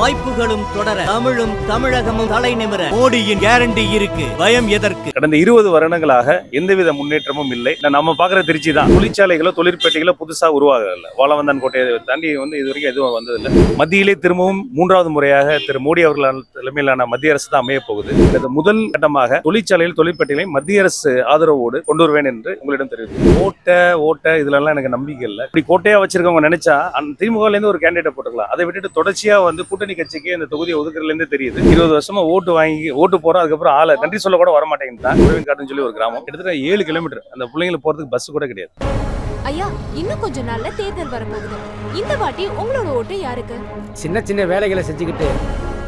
வாய்ப்புகளும் தொடர தமிழும் தமிழகமும் தலை நிமிர. மோடியின் கேரண்டி இருக்கு. பயம் எதற்கு? கடந்த இருபது வருடங்களாக எந்தவித முன்னேற்றமும் இல்லை. நான் நம்ம பாக்குற திருச்சி தான் தொழிற்சாலைகளோ தொழிற்பேட்டைகளோ புதுசா உருவாகல வாழவந்தான் கோட்டையை தாண்டி வந்து இது வரைக்கும் எதுவும் வந்ததில்லை. மத்தியிலே திரும்பவும் மூன்றாவது முறையாக திரு மோடி அவர்கள் தலைமையிலான மத்திய அரசு தான் அமைய போகுது. இது முதல் கட்டமாக தொழிற்சாலையில் தொழிற்பேட்டைகளை மத்திய அரசு ஆதரவோடு கொண்டு வருவேன் என்று உங்களிடம் தெரிவித்து ஓட்ட ஓட்ட இதுல எனக்கு நம்பிக்கை இல்லை. இப்படி கோட்டையா வச்சிருக்கவங்க நினைச்சா அந்த திமுகல ஒரு கேண்டிடேட் போட்டுக்கலாம். அதை விட்டுட்டு தொடர்ச்சியா வந்து கூட்டணி கட்சிக்கு இந்த தொகுதியை ஒதுக்குறதுல இருந்து தெரியுது. இருபது வருஷமா ஓட்டு வாங்கி ஓட்டு போறோம் அதுக்கப்புறம் ஆளை நன்றி சொல்ல கூட வர மாட்டேங்குது உறவின் காட்டுன்னு சொல்லி ஒரு கிராமம். கிட்டத்தட்ட ஏழு கிலோமீட்டர். அந்த பிள்ளைங்களை போறதுக்கு பஸ் கூட கிடையாது. ஐயா இன்னும் கொஞ்ச நாள்ல தேர்தல் வரப்போகுது. இந்த வாட்டி உங்களோட ஓட்டு யாருக்கு? சின்ன சின்ன வேலைகளை செஞ்சுக்கிட்டு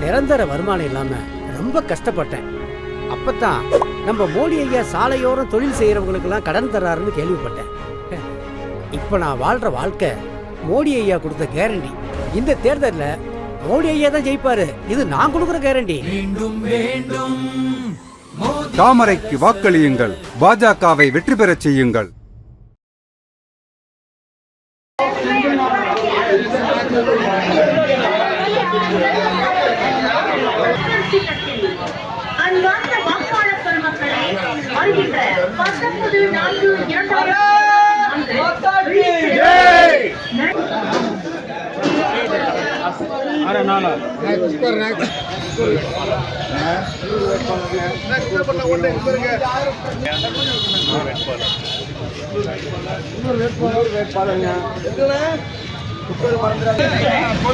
நிரந்தர வருமானம் இல்லாம ரொம்ப கஷ்டப்பட்டேன். அப்பதான் நம்ம மோடி ஐயா சாலையோரம் தொழில் செய்யறவங்களுக்கெல்லாம் கடன் தர்றாருன்னு கேள்விப்பட்டேன். இப்ப நான் வாழ்ற வாழ்க்கை மோடி ஐயா கொடுத்த கேரண்டி இந்த தேர்தல்ல மோடி ஐயா தான் ஜெயிப்பாரு. இது நான் கொடுக்குற கேரண்டி தாமரைக்கு வாக்களியுங்கள். பாஜகவை வெற்றி பெறச் செய்யுங்கள். அன்பார்ந்த வாக்காளர் பெருமக்களே வருகின்ற பத்தொன்பது நான்கு இரண்டாயிரத்தி अरे ना ना नेक्स्ट पर नेक्स्ट பண்ணல ஒண்ணே பாருங்க இன்னொரு வெயிட் பண்ணுங்க இன்னொரு வெயிட் பண்ணுங்க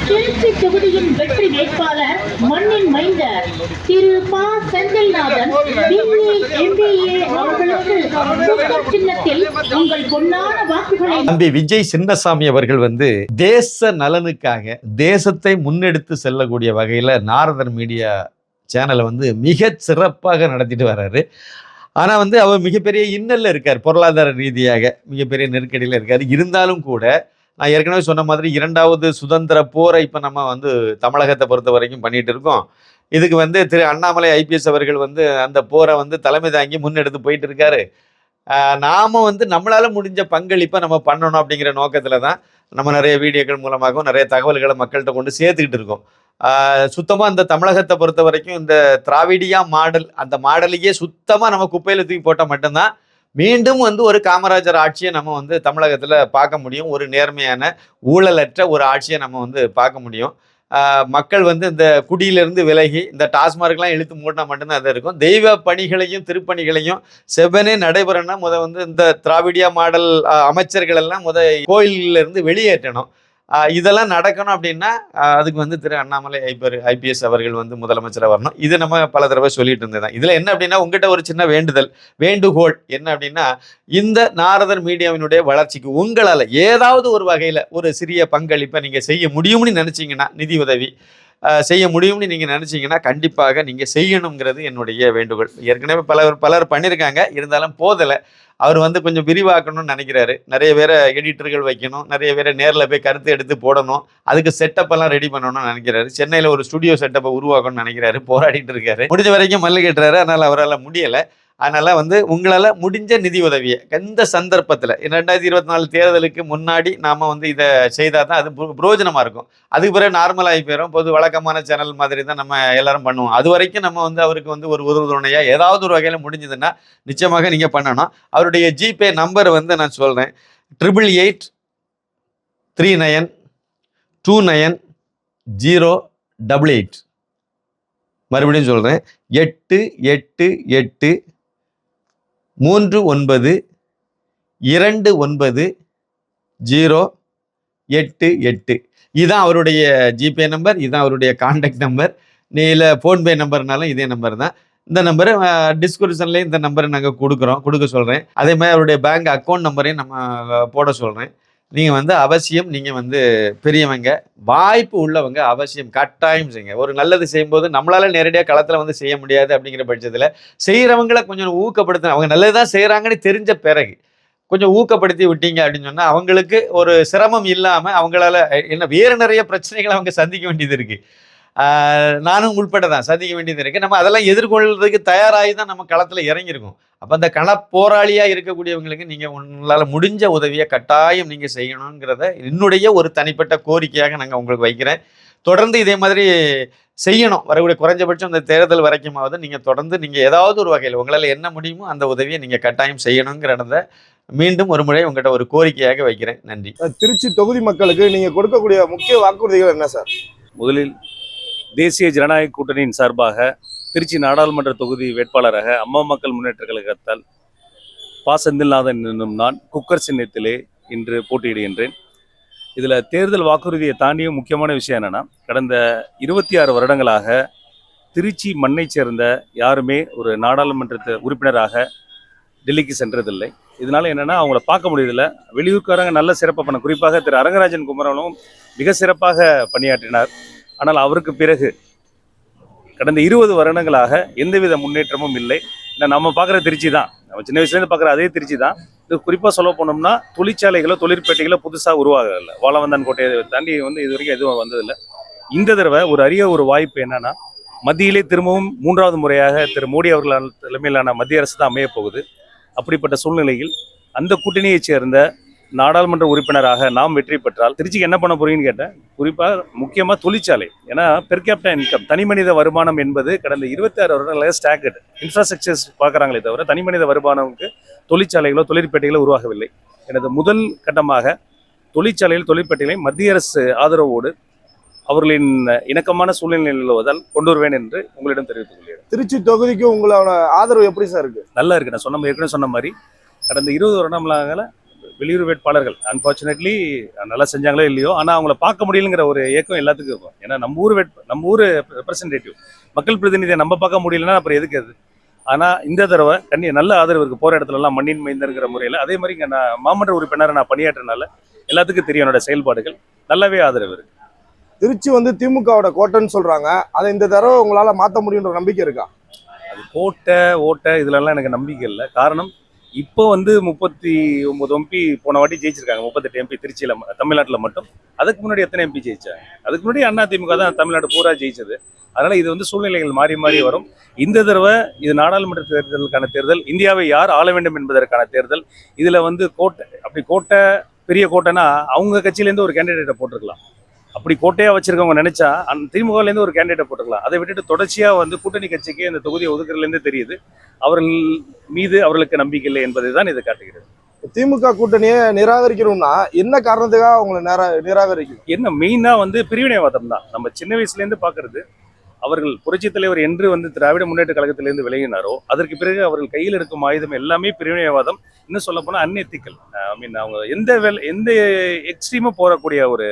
திருச்சி தொகுதியின் வெற்றி வேட்பாளர் மண்ணின் மைந்தர் திரு ப. செந்தில்நாதன் பிஏ எம்பிஏ அவர்களுக்கு சின்னத்தில் உங்கள் பொன்னான வாக்குகளை தம்பி விஜய் சின்னசாமி அவர்கள் வந்து தேச நலனுக்காக தேசத்தை முன்னெடுத்து செல்லக்கூடிய வகையில் நாரதர் மீடியா சேனலை வந்து மிக சிறப்பாக நடத்திட்டு வர்றாரு. ஆனால் வந்து அவர் மிகப்பெரிய இன்னலில் இருக்கார் பொருளாதார ரீதியாக மிகப்பெரிய நெருக்கடியில் இருக்கார். இருந்தாலும் கூட நான் ஏற்கனவே சொன்ன மாதிரி இரண்டாவது சுதந்திர போரை இப்போ நம்ம வந்து தமிழகத்தை பொறுத்த வரைக்கும் பண்ணிட்டு இருக்கோம். இதுக்கு வந்து திரு அண்ணாமலை ஐபிஎஸ் அவர்கள் வந்து அந்த போரை வந்து தலைமை தாங்கி முன்னெடுத்து போயிட்டு இருக்காரு. நாம் நாம வந்து நம்மளால் முடிஞ்ச பங்களிப்பை நம்ம பண்ணணும் அப்படிங்கிற நோக்கத்தில் தான் நம்ம நிறைய வீடியோக்கள் மூலமாகவும் நிறைய தகவல்களை மக்கள்கிட்ட கொண்டு சேர்த்துக்கிட்டு இருக்கோம். சுத்தமாக அந்த இந்த தமிழகத்தை பொறுத்த வரைக்கும் இந்த திராவிடியா மாடல் அந்த மாடலையே சுத்தமாக நம்ம குப்பையில் தூக்கி போட்டால் மட்டும்தான் மீண்டும் வந்து ஒரு காமராஜர் ஆட்சியை நம்ம வந்து தமிழகத்துல பார்க்க முடியும். ஒரு நேர்மையான ஊழலற்ற ஒரு ஆட்சியை நம்ம வந்து பார்க்க முடியும். ஆஹ் மக்கள் வந்து இந்த குடியிலிருந்து விலகி இந்த டாஸ்மார்க்லாம் இழுத்து மூடினா மட்டும்தான் அது இருக்கும். தெய்வ பணிகளையும் திருப்பணிகளையும் செவ்வனே நடைபெறணும்னா முத வந்து இந்த திராவிடியா மாடல் அமைச்சர்கள் எல்லாம் முத கோயிலிருந்து இருந்து வெளியேற்றணும். இதெல்லாம் நடக்கணும் அப்படின்னா அதுக்கு வந்து திரு அண்ணாமலை ஐபர் ஐபிஎஸ் அவர்கள் வந்து முதலமைச்சராக வரணும். இது நம்ம பல தடவை சொல்லிட்டு இருந்ததுதான். இதில் என்ன அப்படின்னா உங்ககிட்ட ஒரு சின்ன வேண்டுதல் வேண்டுகோள் என்ன அப்படின்னா இந்த நாரதர் மீடியாவினுடைய வளர்ச்சிக்கு உங்களால் ஏதாவது ஒரு வகையில் ஒரு சிறிய பங்களிப்பை நீங்கள் செய்ய முடியும்னு நினச்சிங்கன்னா நிதி உதவி செய்ய முடியும்னு நீங்கள் நினச்சிங்கன்னா கண்டிப்பாக நீங்கள் செய்யணுங்கிறது என்னுடைய வேண்டுகோள். ஏற்கனவே பலர் பலர் பண்ணியிருக்காங்க இருந்தாலும் போதலை. அவர் வந்து கொஞ்சம் விரிவாக்கணும்னு நினைக்கிறாரு. நிறைய பேரை எடிட்டர்கள் வைக்கணும். நிறைய பேரை நேரில் போய் கருத்து எடுத்து போடணும். அதுக்கு செட்டப்பெல்லாம் ரெடி பண்ணணும்னு நினைக்கிறாரு. சென்னையில் ஒரு ஸ்டுடியோ செட்டப்பை உருவாக்கணும்னு நினைக்கிறாரு. போராடிட்டு இருக்காரு. முடிஞ்ச வரைக்கும் மல்லு கட்டுறாரு. அதனால் அவரால் முடியலை. அதனால் வந்து உங்களால் முடிஞ்ச நிதி உதவியை எந்த சந்தர்ப்பத்தில்? ரெண்டாயிரத்தி இருபத்தி நாலு தேர்தலுக்கு முன்னாடி நாம் வந்து இதை செய்தால் தான் அது புரோஜனமாக இருக்கும். அதுக்கு பிறகு நார்மலாகி போயிடும் பொது வழக்கமான சேனல் மாதிரி தான் நம்ம எல்லாரும் பண்ணுவோம். அது வரைக்கும் நம்ம வந்து அவருக்கு வந்து ஒரு உறுதுணையாக ஏதாவது ஒரு வகையில் முடிஞ்சதுன்னா நிச்சயமாக நீங்கள் பண்ணணும். அவருடைய ஜிபே நம்பர் வந்து நான் சொல்கிறேன் triple eight three nine two nine zero double eight. மறுபடியும் சொல்கிறேன் எட்டு எட்டு எட்டு மூன்று ஒன்பது இரண்டு ஒன்பது ஜீரோ எட்டு எட்டு. இதுதான் அவருடைய ஜிபே நம்பர் இதுதான் அவருடைய காண்டாக்ட் நம்பர். நீ இல்லை ஃபோன்பே நம்பர்னாலும் இதே நம்பர் தான். இந்த நம்பரு டிஸ்கிரிப்ஷன்லேயும் இந்த நம்பரை நாங்கள் கொடுக்குறோம் கொடுக்க சொல்கிறேன் அதே மாதிரி அவருடைய பேங்க் அக்கௌண்ட் நம்பரையும் நம்ம போட சொல்கிறேன் நீங்கள் வந்து அவசியம் நீங்கள் வந்து பெரியவங்க வாய்ப்பு உள்ளவங்க அவசியம் கட்டாயம் செய்யுங்க. ஒரு நல்லது செய்யும்போது நம்மளால் நேரடியாக களத்தில் வந்து செய்ய முடியாது அப்படிங்கிற பட்சத்தில் செய்கிறவங்கள கொஞ்சம் ஊக்கப்படுத்தணும். அவங்க நல்லது தான் செய்கிறாங்கன்னு தெரிஞ்ச பிறகு கொஞ்சம் ஊக்கப்படுத்தி விட்டீங்க அப்படின்னு சொன்னால் அவங்களுக்கு ஒரு சிரமம் இல்லாமல் அவங்களால என்ன வேறு நிறைய பிரச்சனைகளை அவங்க சந்திக்க வேண்டியது இருக்குது நானும் உள்பட தான் சந்திக்க வேண்டியது இருக்குது நம்ம அதெல்லாம் எதிர்கொள்றதுக்கு தயாராகி தான் நம்ம களத்தில் இறங்கியிருக்கோம். அப்போ அந்த கள போராளியாக இருக்கக்கூடியவங்களுக்கு நீங்கள் உங்களால் முடிஞ்ச உதவியை கட்டாயம் நீங்கள் செய்யணுங்கிறத என்னுடைய ஒரு தனிப்பட்ட கோரிக்கையாக நாங்கள் உங்களுக்கு வைக்கிறேன். தொடர்ந்து இதே மாதிரி செய்யணும். வரக்கூடிய குறைஞ்சபட்சம் இந்த தேர்தல் வரைக்குமாவது நீங்கள் தொடர்ந்து நீங்கள் ஏதாவது ஒரு வகையில் உங்களால் என்ன முடியுமோ அந்த உதவியை நீங்கள் கட்டாயம் செய்யணுங்கிறத மீண்டும் ஒரு முறை உங்கள்கிட்ட ஒரு கோரிக்கையாக வைக்கிறேன். நன்றி. திருச்சி தொகுதி மக்களுக்கு நீங்க கொடுக்கக்கூடிய முக்கிய வாக்குறுதிகள் என்ன சார்? முதலில் தேசிய ஜனநாயக கூட்டணியின் சார்பாக திருச்சி நாடாளுமன்ற தொகுதி வேட்பாளராக அம்மா மக்கள் முன்னேற்ற கழகத்தால் பா செந்தில்நாதன் என்னும் நான் குக்கர் சின்னத்திலே இன்று போட்டியிடுகின்றேன். இதில் தேர்தல் வாக்குறுதியை தாண்டியும் முக்கியமான விஷயம் என்னென்னா கடந்த இருபத்தி ஆறு வருடங்களாக திருச்சி மண்ணை சேர்ந்த யாருமே ஒரு நாடாளுமன்ற உறுப்பினராக டெல்லிக்கு சென்றதில்லை. இதனால் என்னென்னா அவங்கள பார்க்க முடியல வெளியூர்காரங்க நல்ல சிறப்பாக பண்ண குறிப்பாக திரு. அரங்கராஜன் குமரனும் மிக சிறப்பாக பணியாற்றினார். ஆனால் அவருக்கு பிறகு கடந்த இருபது வருடங்களாக எந்தவித முன்னேற்றமும் இல்லை. ஏன்னா நம்ம பார்க்குற திருச்சி தான். நம்ம சின்ன வயசுலேருந்து பார்க்குற அதே திருச்சி தான். இது குறிப்பாக சொல்ல போனோம்னா தொழிற்சாலைகளோ தொழிற்பேட்டைகளோ புதுசாக உருவாகல. வாழவந்தான் கோட்டையை தாண்டி வந்து இது வரைக்கும் எதுவும் வந்ததில்லை. இந்த தடவை ஒரு அரிய ஒரு வாய்ப்பு என்னன்னா மத்தியிலே திரும்பவும் மூன்றாவது முறையாக திரு மோடி அவர்களால் தலைமையிலான மத்திய அரசு தான் அமையப்போகுது அப்படிப்பட்ட சூழ்நிலையில் அந்த கூட்டணியைச் சேர்ந்த நாடாளுமன்ற உறுப்பினராக நாம் வெற்றி பெற்றால் திருச்சிக்கு என்ன பண்ண போறீங்கன்னு கேட்டேன். குறிப்பாக முக்கியமாக தொழிற்சாலை. ஏன்னா பெர் கேப்டா இன்கம் தனிமனித வருமானம் என்பது கடந்த இருபத்தி ஆறு வருடங்களாக ஸ்டாக்கட் இன்ஃப்ராஸ்ட்ரக்சர்ஸ் பார்க்குறாங்களே தவிர தனிமனித வருமானமுக்கு தொழிற்சாலைகளோ தொழிற்பேட்டைகளோ உருவாகவில்லை. எனது முதல் கட்டமாக தொழிற்சாலையில் தொழிற்பேட்டைகளை மத்திய அரசு ஆதரவோடு அவர்களின் இணக்கமான சூழ்நிலை நிலவுவதால் கொண்டு வருவேன் என்று உங்களிடம் தெரிவித்துக் கொள்கிறேன். திருச்சி தொகுதிக்கு உங்களோட ஆதரவு எப்படி சார் இருக்கு? நல்லா இருக்கு. நான் சொன்ன ஏற்கனவே சொன்ன மாதிரி கடந்த இருபது வருடங்களாக வெளியூர் வேட்பாளர்கள் அன்பார்ச்சுனேட்லி நல்லா செஞ்சாங்களோ இல்லையோ ஆனால் அவங்கள பார்க்க முடியலங்கிற ஒரு ஏக்கம் எல்லாத்துக்கும் இருக்கும். ஏன்னா நம்ம ஊர் வேட்ப நம்ம ஊர் ரெப்ரசன்டேட்டிவ் மக்கள் பிரதிநிதியை நம்ம பார்க்க முடியலன்னா அப்புறம் எதுக்கு அது? ஆனால் இந்த தடவை கண்ணி நல்ல ஆதரவு இருக்குது போகிற இடத்துலலாம் மண்ணின் மைந்தருங்கிற முறையில். அதே மாதிரி இங்கே நான் மாமன்ற உறுப்பினரை நான் பணியாற்றினால எல்லாத்துக்கும் தெரியும் என்னோட செயல்பாடுகள். நல்லாவே ஆதரவு இருக்கு. திருச்சி வந்து திமுகவோட கோட்டைன்னு சொல்றாங்க. அதை இந்த தடவை உங்களால மாத்த முடியுன்ற நம்பிக்கை இருக்கா? அது கோட்டை ஓட்டை இதுலலாம் எனக்கு நம்பிக்கை இல்லை. காரணம் இப்போ வந்து முப்பத்தி ஒன்பது எம்பி போன வாட்டி ஜெயிச்சிருக்காங்க. முப்பத்தெட்டு எம்பி திருச்சியில் தமிழ்நாட்டில் மட்டும். அதுக்கு முன்னாடி எத்தனை எம்பி ஜெயிச்சாங்க? அதுக்கு முன்னாடி அண்ணா திமுக தான் தமிழ்நாடு பூரா ஜெயிச்சது. அதனால இது வந்து சூழ்நிலைகள் மாறி மாறி வரும். இந்த தடவை இது நாடாளுமன்ற தேர்தலுக்கான தேர்தல் இந்தியாவை யார் ஆள வேண்டும் என்பதற்கான தேர்தல் இதில் வந்து கோட்டை அப்படி கோட்டை பெரிய கோட்டைனா அவங்க கட்சியிலேருந்து ஒரு கேண்டிடேட்டை போட்டிருக்கலாம். அப்படி கோட்டையா வச்சிருக்கவங்க நினைச்சா அந்த திமுகலேருந்து ஒரு கேண்டிடேட் போட்டுக்கலாம். அதை விட்டுட்டு தொடர்ச்சியா வந்து கூட்டணி கட்சிக்கு இந்த தொகுதியை ஒதுக்குறதுலேருந்து தெரியுது. அவர்கள் மீது அவர்களுக்கு நம்பிக்கை இல்லை என்பதை தான் இது காட்டுகிறது. திமுக கூட்டணியை நிராகரிக்கணும்னா என்ன காரணத்துக்காக உங்களை நிரா நிராகரிக்கும் என்ன மெயினா வந்து பிரிவினைவாதம் தான். நம்ம சின்ன வயசுல இருந்து பாக்குறது அவர்கள் புரட்சித் தலைவர் என்று வந்து திராவிட முன்னேற்ற கழகத்திலிருந்து விலகினாரோ அதற்கு பிறகு அவர்கள் கையில் இருக்கும் ஆயுதம் எல்லாமே பிரிவினைவாதம். இன்னும் சொல்ல போனா அன்எத்திக்கல். ஐ மீன் அவங்க எந்த வேலை எந்த எக்ஸ்ட்ரீமும் போகக்கூடிய ஒரு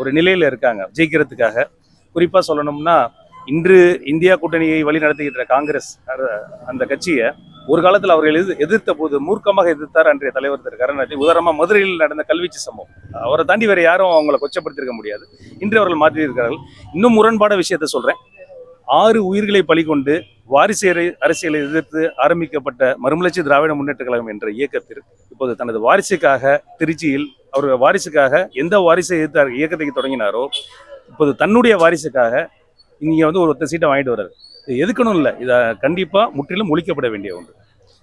ஒரு நிலையில் இருக்காங்க. ஜெயிக்கிறதுக்காக. குறிப்பாக சொல்லணும்னா இன்று இந்தியா கூட்டணியை வழி நடத்துகின்ற காங்கிரஸ் அந்த கட்சியை ஒரு காலத்தில் அவர்கள் எது எதிர்த்த போது மூர்க்கமாக எதிர்த்தார் அன்றைய தலைவர் திரு. கருணாநிதி. உதாரணமாக மதுரையில் நடந்த கல்வீச்சு சம்பவம். அவரை தாண்டி வேறு யாரும் அவங்கள கொச்சப்படுத்திருக்க முடியாது. இன்று அவர்கள் மாற்றியிருக்கிறார்கள். இன்னும் முரண்பாட விஷயத்த சொல்கிறேன் ஆறு உயிர்களை பலி கொண்டு வாரிசு அரை- அரசியலை எதிர்த்து ஆரம்பிக்கப்பட்ட மறுமலர்ச்சி திராவிட முன்னேற்ற கழகம் என்ற இயக்கத்திற்கு இப்போது தனது வாரிசுக்காக திருச்சியில் அவர் வாரிசுக்காக எந்த வாரிசை எதிர்த்து இயக்கத்தை தொடங்கினாரோ இப்போது தன்னுடைய வாரிசுக்காக இங்க வந்து ஒரு ஒத்த சீட்டை வாங்கிட்டு வர்றாரு. இது எதுக்கணும் இல்லை. இதை கண்டிப்பா முற்றிலும் ஒழிக்கப்பட வேண்டிய ஒன்று.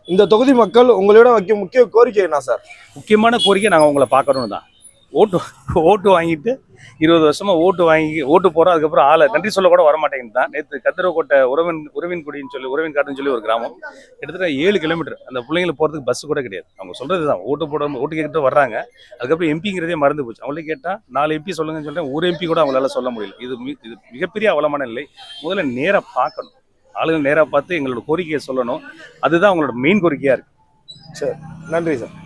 இந்த தொகுதி மக்கள் உங்களோட வைக்க முக்கிய கோரிக்கை என்ன சார்? முக்கியமான கோரிக்கை நாங்கள் உங்களை பார்க்கணும் தான். ஓட்டு ஓட்டு வாங்கிட்டு இருபது வருஷமா ஓட்டு வாங்கி ஓட்டு போறோம் அதுக்கப்புறம் ஆளை. நன்றி சொல்ல கூட வரமாட்டேங்குது தான் நேற்று கத்திரக்கோட்டை உறவின் உறவின்குடின்னு சொல்லி உறவின் காட்டுன்னு சொல்லி ஒரு கிராமம். கிட்டத்தட்ட ஏழு கிலோமீட்டர். அந்த பிள்ளைங்களுக்கு போறதுக்கு பஸ் கூட கிடையாது. அவங்க சொல்றது தான் ஓட்டு போட ஓட்டு கேட்டு வர்றாங்க. அதுக்கப்புறம் எம்பிங்கிறதே மறந்து போச்சு. அவங்களே கேட்டா நாலு எம்பி சொல்லுங்கன்னு சொல்லிட்டு ஒரு எம்பி கூட அவங்களால சொல்ல முடியல. இது மி- இது மிகப்பெரிய அவலமான நிலை. முதல்ல நேரா பார்க்கணும். ஆளுங்க நேரா பார்த்து எங்களோட கோரிக்கையை சொல்லணும். அதுதான் அவங்களோட மெயின் கோரிக்கையா இருக்கு. நன்றி சார்.